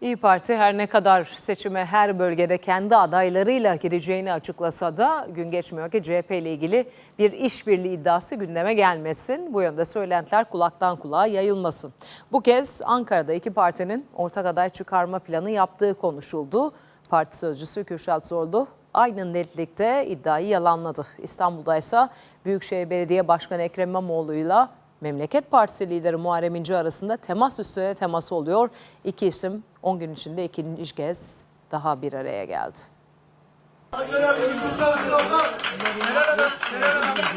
İyi Parti her ne kadar seçime her bölgede kendi adaylarıyla gireceğini açıklasa da gün geçmiyor ki CHP ile ilgili bir işbirliği iddiası gündeme gelmesin. Bu yönde söylentiler kulaktan kulağa yayılmasın. Bu kez Ankara'da iki partinin ortak aday çıkarma planı yaptığı konuşuldu. Parti sözcüsü Kürşat Zorlu aynı netlikte iddiayı yalanladı. İstanbul'da ise Büyükşehir Belediye Başkanı Ekrem İmamoğlu'yla Memleket Partisi lideri Muharrem İnce arasında temas üstüne temas oluyor. İki isim 10 gün içinde ikinci kez daha bir araya geldi.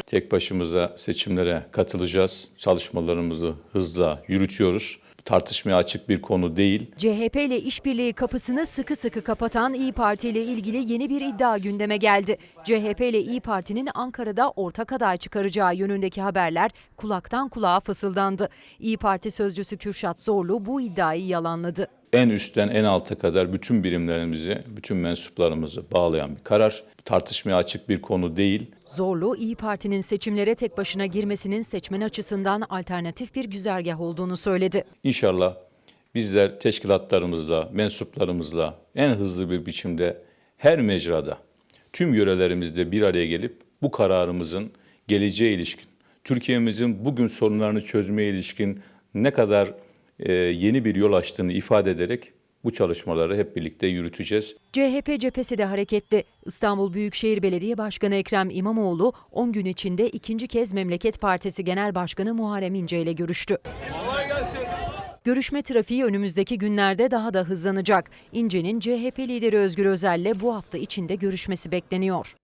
Tek başımıza seçimlere katılacağız. Çalışmalarımızı hızla yürütüyoruz. Tartışmaya açık bir konu değil. CHP ile işbirliği kapısını sıkı sıkı kapatan İyi Parti ile ilgili yeni bir iddia gündeme geldi. CHP ile İyi Parti'nin Ankara'da ortak aday çıkaracağı yönündeki haberler kulaktan kulağa fısıldandı. İyi Parti sözcüsü Kürşat Zorlu bu iddiayı yalanladı. En üstten en alta kadar bütün birimlerimizi, bütün mensuplarımızı bağlayan bir karar. Tartışmaya açık bir konu değil. Zorlu, İyi Parti'nin seçimlere tek başına girmesinin seçmen açısından alternatif bir güzergah olduğunu söyledi. İnşallah bizler teşkilatlarımızla, mensuplarımızla en hızlı bir biçimde her mecrada, tüm yörelerimizde bir araya gelip bu kararımızın geleceğe ilişkin, Türkiye'mizin bugün sorunlarını çözmeye ilişkin ne kadar yeni bir yol açtığını ifade ederek bu çalışmaları hep birlikte yürüteceğiz. CHP cephesi de hareketli. İstanbul Büyükşehir Belediye Başkanı Ekrem İmamoğlu 10 gün içinde ikinci kez Memleket Partisi Genel Başkanı Muharrem İnce ile görüştü. Görüşme trafiği önümüzdeki günlerde daha da hızlanacak. İnce'nin CHP lideri Özgür Özel'le bu hafta içinde görüşmesi bekleniyor.